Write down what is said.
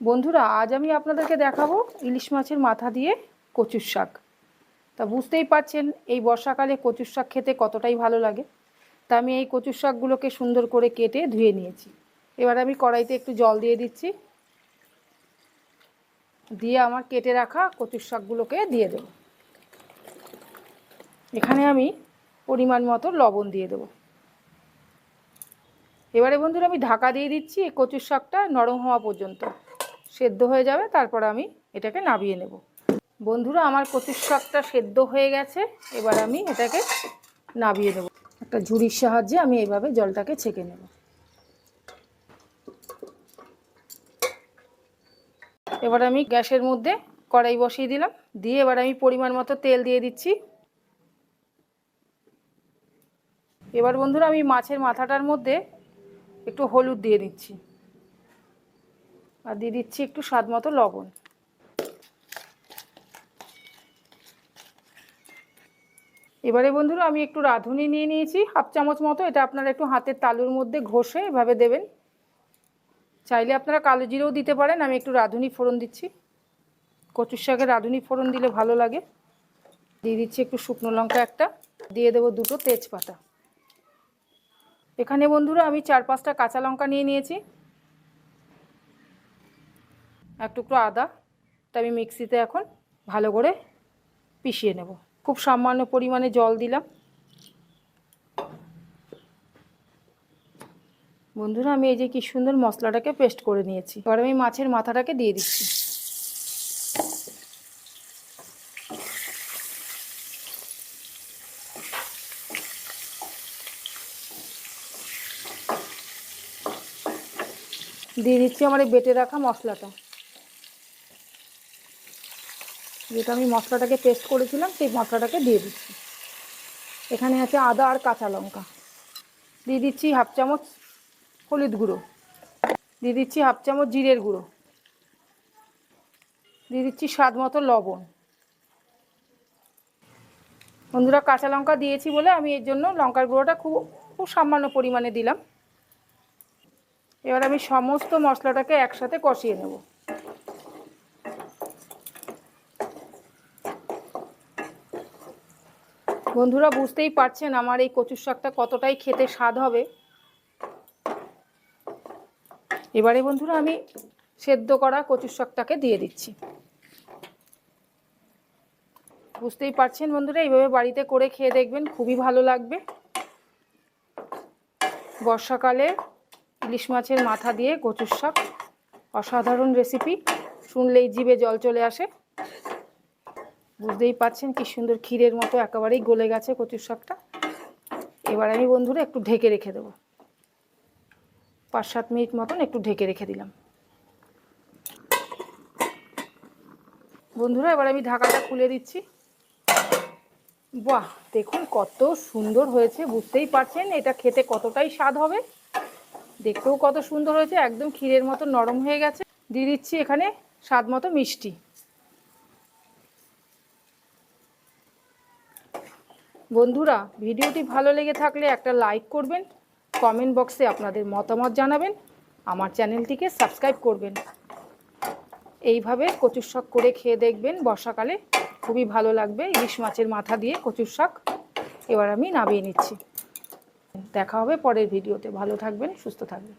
বন্ধুরা, আজ আমি আপনাদেরকে দেখাবো ইলিশ মাছের মাথা দিয়ে কচুর শাক। তা বুঝতেই পারছেন, এই বর্ষাকালে কচুর শাক খেতে কতটাই ভালো লাগে। তা আমি এই কচুর শাকগুলোকে সুন্দর করে কেটে ধুয়ে নিয়েছি। এবার আমি কড়াইতে একটু জল দিয়ে দিচ্ছি। দিয়ে আমার কেটে রাখা কচুর শাকগুলোকে দিয়ে দেব। এখানে আমি পরিমাণ মতো লবণ দিয়ে দেবো। এবারে বন্ধুরা, আমি ঢাকা দিয়ে দিচ্ছি এই কচুর শাকটা নরম হওয়া পর্যন্ত। সেদ্ধ হয়ে যাবে, তারপর আমি এটাকে নাবিয়ে নেব। বন্ধুরা, আমার কচুর শাকটা সেদ্ধ হয়ে গেছে, এবার আমি এটাকে নাবিয়ে দেব একটা ঝুড়ির সাহায্যে আমি এইভাবে জলটাকে ছেঁকে নেব। এবার আমি গ্যাসের মধ্যে কড়াই বসিয়ে দিলাম, দিয়ে এবার আমি পরিমাণ মতো তেল দিয়ে দিচ্ছি। এবার বন্ধুরা, আমি মাছের মাথাটার মধ্যে একটু হলুদ দিয়ে দিচ্ছি। আর দিয়ে দিচ্ছি একটু স্বাদ মতো লবণ। এবারে বন্ধুরা আমি একটু রাঁধুনি নিয়ে নিয়েছি, হাফ চামচ মতো, এটা আপনারা একটু হাতের তালুর মধ্যে ঘষে এভাবে দেবেন। চাইলে আপনারা কালো জিরেও দিতে পারেন, আমি একটু রাঁধুনি ফোড়ন দিচ্ছি। কচুর শাকে রাঁধুনি ফোড়ন দিলে ভালো লাগে। দিয়ে দিচ্ছি একটু শুকনো লঙ্কা একটা, দিয়ে দেবো দুটো তেজপাতা। এখানে বন্ধুরা আমি চার পাঁচটা কাঁচা লঙ্কা নিয়ে নিয়েছি। এক টুকরো আদা, তা আমি মিক্সিতে এখন ভালো করে পিষিয়ে নেব। খুব সামান্য পরিমাণে জল দিলাম। বন্ধুরা, আমি এই যে কি সুন্দর মশলাটাকে পেস্ট করে নিয়েছি। এবার আমি মাছের মাথাটাকে দিয়ে দিচ্ছি। দিয়ে দিচ্ছি আমার বেটে রাখা মশলাটা। যেটা আমি মশলাটাকে পেস্ট করেছিলাম, সেই মশলাটাকে দিয়ে দিচ্ছি। এখানে আছে আদা আর কাঁচা লঙ্কা। দিয়ে দিচ্ছি হাফ চামচ হলুদ গুঁড়ো। দিয়ে দিচ্ছি হাফ চামচ জিরের গুঁড়ো। দিয়ে দিচ্ছি স্বাদ মতো লবণ। বন্ধুরা, কাঁচা লঙ্কা দিয়েছি বলে আমি এর জন্য লঙ্কার গুঁড়োটা খুব খুব সামান্য পরিমাণে দিলাম। এবার আমি সমস্ত মশলাটাকে একসাথে কষিয়ে নেব। বন্ধুরা বুঝতেই পারছেন আমার এই কচুর শাকটা কতটাই খেতে স্বাদ হবে। এবারে বন্ধুরা আমি সেদ্ধ করা কচুর শাকটাকে দিয়ে দিচ্ছি। বুঝতেই পারছেন বন্ধুরা, এইভাবে বাড়িতে করে খেয়ে দেখবেন, খুবই ভালো লাগবে। বর্ষাকালে ইলিশ মাছের মাথা দিয়ে কচুর শাক, অসাধারণ রেসিপি শুনলেই জিভে জল চলে আসে। বুঝতেই পাচ্ছেন কি সুন্দর ক্ষীরের মতো একেবারেই গলে গেছে কচুর শাকটা। এবার আমি বন্ধুরা একটু ঢেকে রেখে দেবো। পাঁচ সাত মিনিট মতন একটু ঢেকে রেখে দিলাম। বন্ধুরা, এবার আমি ঢাকাটা খুলে দিচ্ছি। বাহ, দেখুন কত সুন্দর হয়েছে, বুঝতেই পারছেন এটা খেতে কতটাই স্বাদ হবে। দেখতেও কত সুন্দর হয়েছে, একদম ক্ষীরের মতো নরম হয়ে গেছে। দিয়ে দিচ্ছি এখানে স্বাদ মতো মিষ্টি। বন্ধুরা, ভিডিওটি ভালো লেগে থাকলে একটা লাইক করবেন, কমেন্ট বক্সে আপনাদের মতামত জানাবেন, আমার চ্যানেলটিকে সাবস্ক্রাইব করবেন। এইভাবে কচুর শাক করে খেয়ে দেখবেন, বর্ষাকালে খুবই ভালো লাগবে, ইলিশ মাছের মাথা দিয়ে কচুর শাক। এবার আমি নামিয়ে নিচ্ছি। দেখা হবে পরের ভিডিওতে। ভালো থাকবেন, সুস্থ থাকবেন।